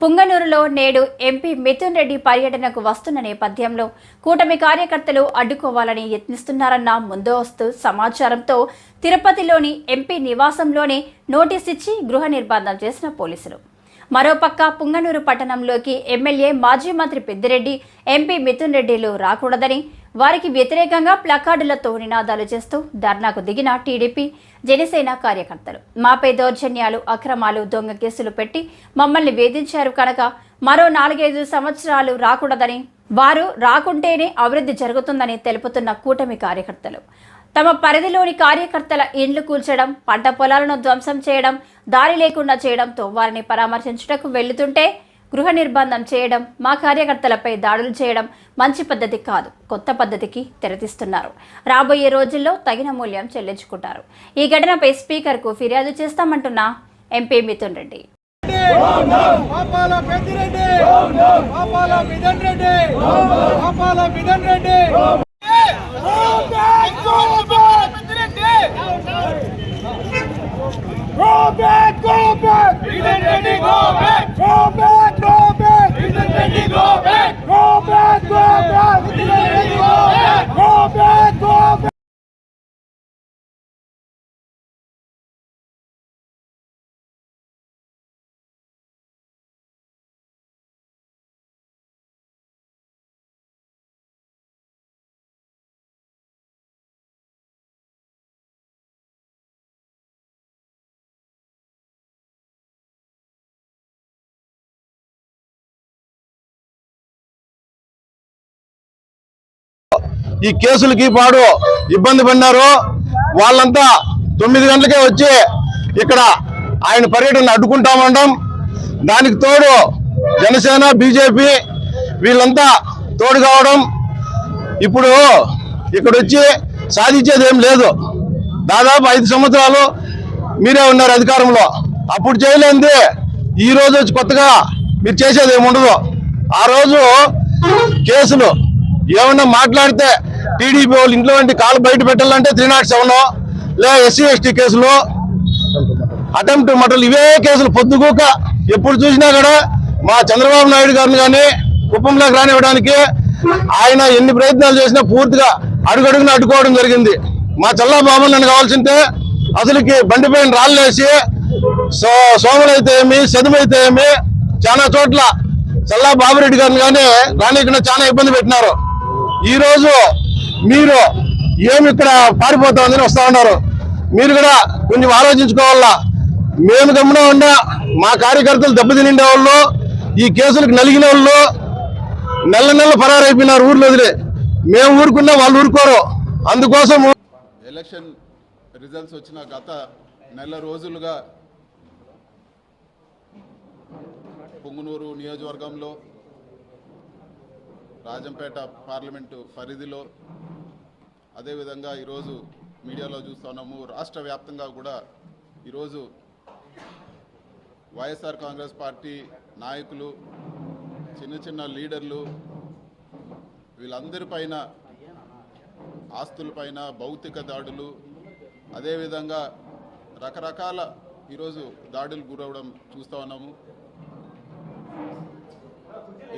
పుంగనూరులో నేడు ఎంపీ మిథున్ రెడ్డి పర్యటనకు వస్తున్న నేపథ్యంలో కూటమి కార్యకర్తలు అడ్డుకోవాలని యత్నిస్తున్నారన్న ముందోస్తు సమాచారంతో తిరుపతిలోని ఎంపీ నివాసంలోనే నోటీస్ ఇచ్చి గృహ నిర్బంధం చేసిన పోలీసులు. మరోపక్క పుంగనూరు పట్టణంలోకి ఎమ్మెల్యే మాజీ మంత్రి పెద్దిరెడ్డి ఎంపీ మిథున్ రెడ్డిలు రాకూడదని వారికి వ్యతిరేకంగా ప్లకార్డులతో నినాదాలు చేస్తూ ధర్నాకు దిగిన టీడీపీ జనసేన కార్యకర్తలు. మాపై దౌర్జన్యాలు అక్రమాలు దొంగ కేసులు పెట్టి మమ్మల్ని వేధించారు కనుక మరో నాలుగైదు సంవత్సరాలు రాకూడదని వారు రాకుంటేనే అభివృద్ధి జరుగుతుందని తెలుపుతున్న కూటమి కార్యకర్తలు. తమ పరిధిలోని కార్యకర్తల ఇండ్లు కూల్చడం పంట పొలాలను ధ్వంసం చేయడం దారి లేకుండా చేయడంతో వారిని పరామర్శించుటకు వెళ్తుంటే గృహ నిర్బంధం చేయడం మా కార్యకర్తలపై దాడులు చేయడం మంచి పద్ధతి కాదు. కొత్త పద్ధతికి తెరతీస్తున్నారు. రాబోయే రోజుల్లో తగిన మూల్యం చెల్లించుకుంటారు. ఈ ఘటనపై స్పీకర్కు ఫిర్యాదు చేస్తామంటున్న ఎంపీ మిథున్ రెడ్డి. పాపాల పెద్దిరెడ్డి పాపాల మిథన్ రెడ్డి! పాపాల మిథన్ రెడ్డి! ఈ కేసులకి పాడు ఇబ్బంది పడినారు. వాళ్ళంతా తొమ్మిది గంటలకే వచ్చి ఇక్కడ ఆయన పర్యటన అడ్డుకుంటామండం దానికి తోడు జనసేన బీజేపీ వీళ్ళంతా తోడు కావడం. ఇప్పుడు ఇక్కడ వచ్చి సాధించేది ఏం లేదు. దాదాపు ఐదు సంవత్సరాలు మీరే ఉన్నారు అధికారంలో. అప్పుడు చేయలేంది. ఈ రోజు వచ్చి కొత్తగా మీరు చేసేది ఏమి ఆ రోజు కేసులు ఏమన్నా మాట్లాడితే టీడీపీ వాళ్ళు ఇంట్లో వంటి కాలు బయట పెట్టాలంటే త్రీ నాట్ సెవెన్ లే ఎస్సీ ఎస్టీ కేసులు. అటెంప్ట్ మటలు ఇవే కేసులు పొద్దుగూక ఎప్పుడు చూసినా కూడా మా చంద్రబాబు నాయుడు గారిని కానీ కుప్పంలోకి రానివ్వడానికి ఆయన ఎన్ని ప్రయత్నాలు చేసినా పూర్తిగా అడుగడుగున అడ్డుకోవడం జరిగింది. మా చల్లా బాబు నన్ను కావాల్సింటే అసలుకి బండిపైన రాళ్ళేసి సో సోములైతే ఏమి చదువైతే ఏమి చాలా చోట్ల చల్లా బాబురెడ్డి గారిని కానీ రానికుండా చాలా ఇబ్బంది పెట్టినారు. ఈరోజు మీరు ఏమి ఇక్కడ పారిపోతామని వస్తూ ఉన్నారు. మీరు కూడా కొంచెం ఆలోచించుకోవాలా? మేము గమ్మున ఉన్నా మా కార్యకర్తలు దెబ్బతినిండే వాళ్ళు ఈ కేసులకు నలిగిన వాళ్ళు నెల నెల పరారైపోయినారు ఊర్లో వదిలే. మేము ఊరుకున్నా వాళ్ళు ఊరుకోరు. అందుకోసం ఎలక్షన్ రిజల్ట్స్ వచ్చిన గత నెల రోజులుగా పొంగునూరు నియోజకవర్గంలో రాజంపేట పార్లమెంటు పరిధిలో అదేవిధంగా ఈరోజు మీడియాలో చూస్తున్నాము రాష్ట్ర వ్యాప్తంగా కూడా ఈరోజు వైఎస్ఆర్ కాంగ్రెస్ పార్టీ నాయకులు చిన్న చిన్న లీడర్లు వీళ్ళందరిపైన ఆస్తులపైన భౌతిక దాడులు అదేవిధంగా రకరకాల ఈరోజు దాడులు గురవడం చూస్తూ ఉన్నాము.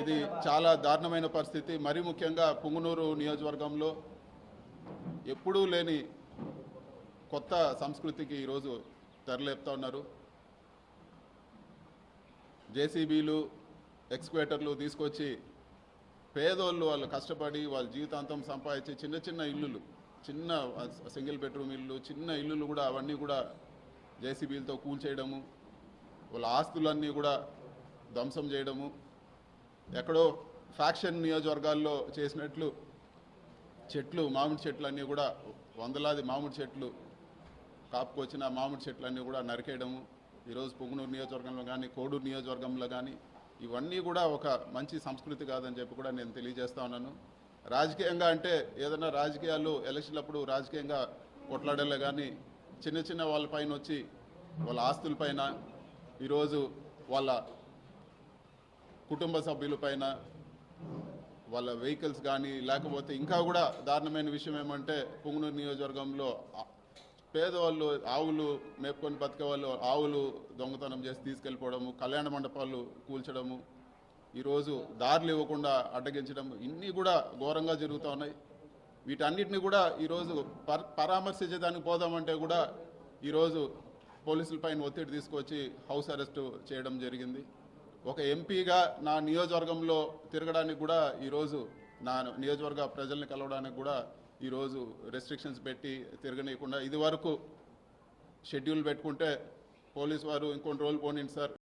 ఇది చాలా దారుణమైన పరిస్థితి. మరీ ముఖ్యంగా పుంగునూరు నియోజకవర్గంలో ఎప్పుడూ లేని కొత్త సంస్కృతికి ఈరోజు తెరలేపుతా ఉన్నారు. జేసీబీలు ఎక్స్క్వేటర్లు తీసుకొచ్చి పేదోళ్ళు వాళ్ళు కష్టపడి వాళ్ళ జీవితాంతం సంపాదించి చిన్న చిన్న ఇల్లులు చిన్న సింగిల్ బెడ్రూమ్ ఇల్లు చిన్న ఇల్లులు కూడా అవన్నీ కూడా జేసీబీలతో కూల్చేయడము వాళ్ళ ఆస్తులన్నీ కూడా ధ్వంసం చేయడము ఎక్కడో ఫ్యాక్షన్ నియోజకవర్గాల్లో చేసినట్లు చెట్లు మామిడి చెట్లు అన్నీ కూడా వందలాది మామిడి చెట్లు కాపుకొచ్చిన మామిడి చెట్లు అన్నీ కూడా నరికేయడము. ఈరోజు పొంగునూరు నియోజకవర్గంలో కానీ కోడూరు నియోజకవర్గంలో కానీ ఇవన్నీ కూడా ఒక మంచి సంస్కృతి కాదని చెప్పి కూడా నేను తెలియజేస్తా ఉన్నాను. రాజకీయంగా అంటే ఏదైనా రాజకీయాలు ఎలక్షన్లప్పుడు రాజకీయంగా కొట్లాడలే కానీ చిన్న చిన్న వాళ్ళపైన వచ్చి వాళ్ళ ఆస్తులపైన ఈరోజు వాళ్ళ కుటుంబ సభ్యులపైన వాళ్ళ వెహికల్స్ కానీ లేకపోతే ఇంకా కూడా దారుణమైన విషయం ఏమంటే పుంగనూరు నియోజకవర్గంలో పేదవాళ్ళు ఆవులు మేపుకొని బతికే వాళ్ళు ఆవులు దొంగతనం చేసి తీసుకెళ్ళిపోవడము కళ్యాణ మండపాలు కూల్చడము ఈరోజు దారులు ఇవ్వకుండా అడ్డగించడం ఇన్ని కూడా ఘోరంగా జరుగుతూ ఉన్నాయి. వీటన్నిటిని కూడా ఈరోజు పర్ పరామర్శించేదానికి పోదామంటే కూడా ఈరోజు పోలీసులపైన ఒత్తిడి తీసుకొచ్చి హౌస్ అరెస్టు చేయడం జరిగింది. ఒక ఎంపీగా నా నియోజకవర్గంలో తిరగడానికి కూడా ఈరోజు నా నియోజకవర్గ ప్రజల్ని కలవడానికి కూడా ఈరోజు రెస్ట్రిక్షన్స్ పెట్టి తిరగనీయకుండా ఇది వరకు షెడ్యూల్ పెట్టుకుంటే పోలీస్ వారు ఇంకొన్ని రోజులు పోనిండి సార్.